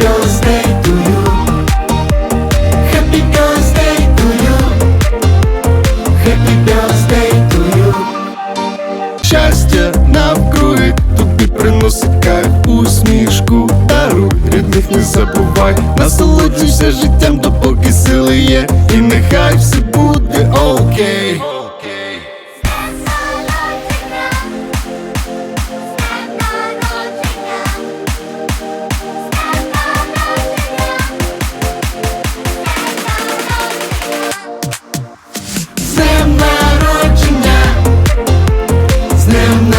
birthday to you. To you. Happy birthday to you. Щастя навкруги тобі приносить кайф усмішку даруй рідних не забувай, насолоджуйся життям, допоки сили є, і нехай все буде окей. them